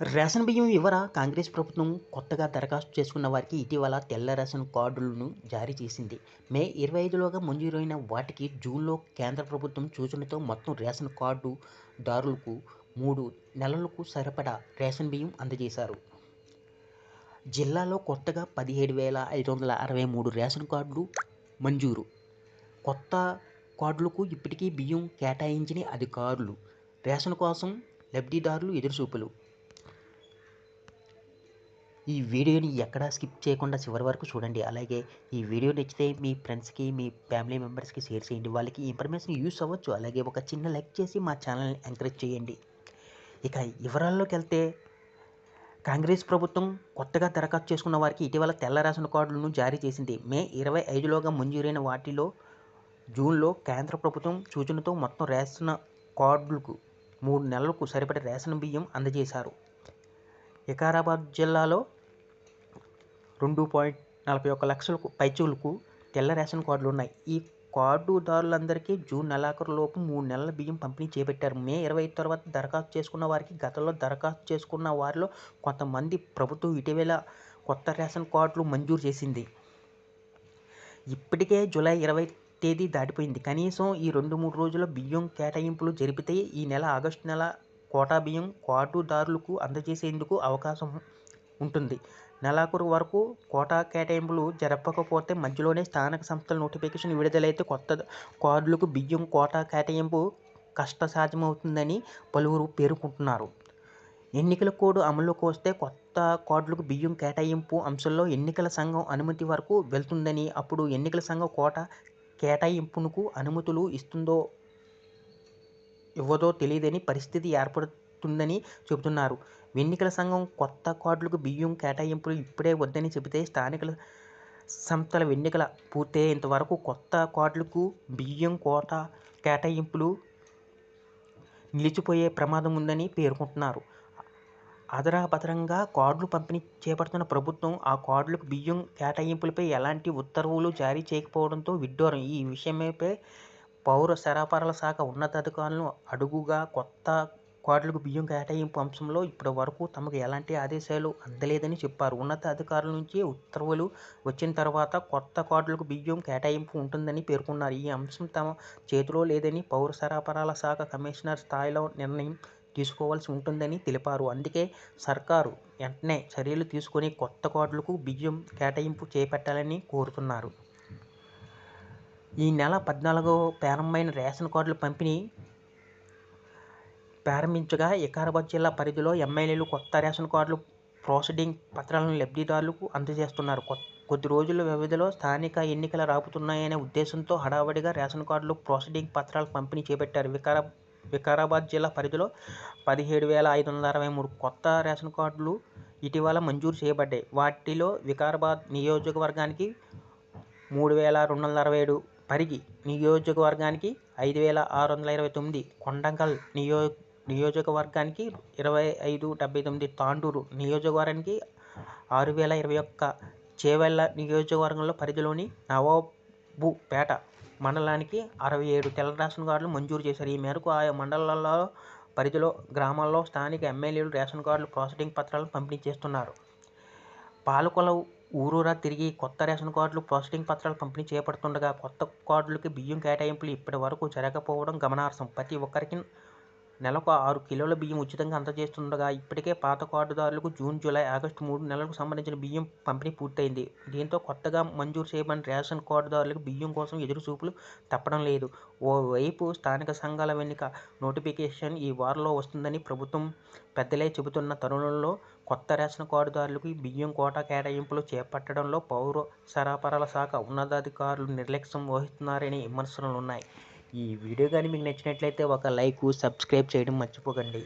Ration బియ్యం ఇవ్వరా? కాంగ్రెస్ ప్రభుత్వం కొత్తగా దరఖాస్తు చేసుకున్న వారికి ఇటీవల తెల్ల రేషన్ కార్డులను జారీ చేసింది. మే ఇరవై ఐదులోగా మంజూరైన వాటికి జూన్లో కేంద్ర ప్రభుత్వం సూచనతో మొత్తం రేషన్ కార్డు దారులకు మూడు నెలలకు సరిపడా రేషన్ బియ్యం అందజేశారు. జిల్లాలో కొత్తగా పదిహేడు వేల ఐదు వందల అరవై మూడు రేషన్ కార్డులు మంజూరు. కొత్త కార్డులకు ఇప్పటికీ బియ్యం కేటాయించిన అధికారులు రేషన్ కోసం లబ్ధిదారులు ఎదురుచూపులు. ఈ వీడియోని ఎక్కడా స్కిప్ చేయకుండా చివరి వరకు చూడండి. అలాగే ఈ వీడియో నచ్చితే మీ ఫ్రెండ్స్కి మీ ఫ్యామిలీ మెంబర్స్కి షేర్ చేయండి. వాళ్ళకి ఇన్ఫర్మేషన్ యూస్ అవ్వచ్చు. అలాగే ఒక చిన్న లైక్ చేసి మా ఛానల్ని ఎంకరేజ్ చేయండి. ఇక వివరాల్లోకి వెళ్తే కాంగ్రెస్ ప్రభుత్వం కొత్తగా దరఖాస్తు చేసుకున్న వారికి ఇటీవల తెల్ల రేషన్ కార్డులను జారీ చేసింది. మే ఇరవై ఐదులోగా మంజూరైన వాటిలో జూన్లో కేంద్ర ప్రభుత్వం సూచనతో మొత్తం రేషన్ కార్డులకు మూడు నెలలకు సరిపడే రేషన్ బియ్యం అందజేశారు. వికారాబాద్ జిల్లాలో రెండు పాయింట్ నలభై ఒక్క లక్షలకు పైచులకు తెల్ల రేషన్ కార్డులు ఉన్నాయి. ఈ కార్డుదారులందరికీ జూన్ నెలాఖరులోపు మూడు నెలల బియ్యం పంపిణీ చేపట్టారు. మే ఇరవై ఐదు తర్వాత దరఖాస్తు చేసుకున్న వారికి గతంలో దరఖాస్తు చేసుకున్న వారిలో కొంతమంది ప్రభుత్వం ఇటీవల కొత్త రేషన్ కార్డులు మంజూరు చేసింది. ఇప్పటికే జూలై ఇరవై తేదీ దాటిపోయింది. కనీసం ఈ రెండు మూడు రోజుల బియ్యం కేటాయింపులు జరిపితే ఈ నెల ఆగస్టు నెల కోటా బియ్యం కార్డుదారులకు అందజేసేందుకు అవకాశం ఉంటుంది. నెలాఖరు వరకు కోటా కేటాయింపులు జరపకపోతే మధ్యలోనే స్థానిక సంస్థల నోటిఫికేషన్ విడుదలైతే కొత్త కార్డులకు బియ్యం కోటా కేటాయింపు కష్టసాధ్యమవుతుందని పలువురు పేర్కొంటున్నారు. ఎన్నికల కోడ్ అమలులోకి వస్తే కొత్త కార్డులకు బియ్యం కేటాయింపు అంశంలో ఎన్నికల సంఘం అనుమతి వరకు వెళ్తుందని అప్పుడు ఎన్నికల సంఘం కోట కేటాయింపునకు అనుమతులు ఇస్తుందో ఇవ్వదో తెలియదని పరిస్థితి ఏర్పడు ఏర్పడుతుందని చెబుతున్నారు. ఎన్నికల సంఘం కొత్త కార్డులకు బియ్యం కేటాయింపులు ఇప్పుడే వద్దని చెబితే స్థానిక సంస్థల ఎన్నికల పూర్తయ్యేంత వరకు కొత్త కార్డులకు బియ్యం కోట కేటాయింపులు నిలిచిపోయే ప్రమాదం ఉందని పేర్కొంటున్నారు. అదరాబదరంగా కార్డులు పంపిణీ చేపడుతున్న ప్రభుత్వం ఆ కార్డులకు బియ్యం కేటాయింపులపై ఎలాంటి ఉత్తర్వులు జారీ చేయకపోవడంతో విడ్డూరం. ఈ విషయమైపై పౌర సరఫరాల శాఖ ఉన్నతాధికారులను అడుగుగా కొత్త కోట్లకు బియ్యం కేటాయింపు అంశంలో ఇప్పటి వరకు తమకు ఎలాంటి ఆదేశాలు అందలేదని చెప్పారు. ఉన్నత అధికారుల నుంచి ఉత్తర్వులు వచ్చిన తర్వాత కొత్త కార్డులకు బియ్యం కేటాయింపు ఉంటుందని పేర్కొన్నారు. ఈ అంశం తమ చేతిలో లేదని పౌర సరఫరాల శాఖ కమిషనర్ స్థాయిలో నిర్ణయం తీసుకోవాల్సి ఉంటుందని తెలిపారు. అందుకే సర్కారు వెంటనే చర్యలు తీసుకొని కొత్త కోట్లకు బియ్యం కేటాయింపు చేపట్టాలని కోరుతున్నారు. ఈ నెల పద్నాలుగో ప్రారంభమైన రేషన్ కార్డుల పంపిణీ ప్రారంభించగా వికారాబాద్ జిల్లా పరిధిలో ఎమ్మెల్యేలు కొత్త రేషన్ కార్డులు ప్రోసెడింగ్ పత్రాలను లబ్ధిదారులకు అందజేస్తున్నారు. కొద్ది రోజుల వ్యవధిలో స్థానిక ఎన్నికలు రాబోతున్నాయనే ఉద్దేశంతో హడావడిగా రేషన్ కార్డులు ప్రోసెడింగ్ పత్రాలు పంపిణీ చేపట్టారు. వికారా వికారాబాద్ జిల్లా పరిధిలో పదిహేడు వేల ఐదు వందల అరవై మూడు కొత్త రేషన్ కార్డులు ఇటీవల మంజూరు చేయబడ్డాయి. వాటిలో వికారాబాద్ నియోజకవర్గానికి మూడు వేల రెండు వందల అరవై ఏడు పరిగి నియోజకవర్గానికి ఐదు వేల ఆరు వందల ఇరవై తొమ్మిది కొండంగల్ నియో నియోజకవర్గానికి ఇరవై ఐదు డెబ్బై తొమ్మిది తాండూరు నియోజకవర్గానికి ఆరు వేల ఇరవై ఒక్క చేవెళ్ళ నియోజకవర్గంలో పరిధిలోని నవాబుపేట మండలానికి అరవై ఏడు తెల్ల రేషన్ కార్డులు మంజూరు చేశారు. ఈ మేరకు ఆయా మండలాల్లో పరిధిలో గ్రామాల్లో స్థానిక ఎమ్మెల్యేలు రేషన్ కార్డులు ప్రాసెసింగ్ పత్రాలను పంపిణీ చేస్తున్నారు. పాలకొల ఊరూరా తిరిగి కొత్త రేషన్ కార్డులు ప్రాసెసింగ్ పత్రాలు పంపిణీ చేపడుతుండగా కొత్త కార్డులకి బియ్యం కేటాయింపులు ఇప్పటి వరకు జరగకపోవడం గమనార్హం. ప్రతి ఒక్కరికి నెలకు ఆరు కిలోల బియ్యం ఉచితంగా అందజేస్తుండగా ఇప్పటికే పాత కార్డుదారులకు జూన్ జూలై ఆగస్టు మూడు నెలలకు సంబంధించిన బియ్యం పంపిణీ పూర్తయింది. దీంతో కొత్తగా మంజూరు చేయబడిన రేషన్ కార్డుదారులకు బియ్యం కోసం ఎదురుచూపులు తప్పడం లేదు. ఓవైపు స్థానిక సంఘాల ఎన్నిక నోటిఫికేషన్ ఈ వారంలో వస్తుందని ప్రభుత్వం పెద్దలే చెబుతున్న తరుణంలో కొత్త రేషన్ కార్డుదారులకు బియ్యం కోటా కేటాయింపులు చేపట్టడంలో పౌర సరఫరాల శాఖ ఉన్నతాధికారులు నిర్లక్ష్యం వహిస్తున్నారని విమర్శలు ఉన్నాయి ఈ వీడియో కానీ మీకు నచ్చినట్లయితే ఒక లైక్ సబ్స్క్రైబ్ చేయడం మర్చిపోకండి.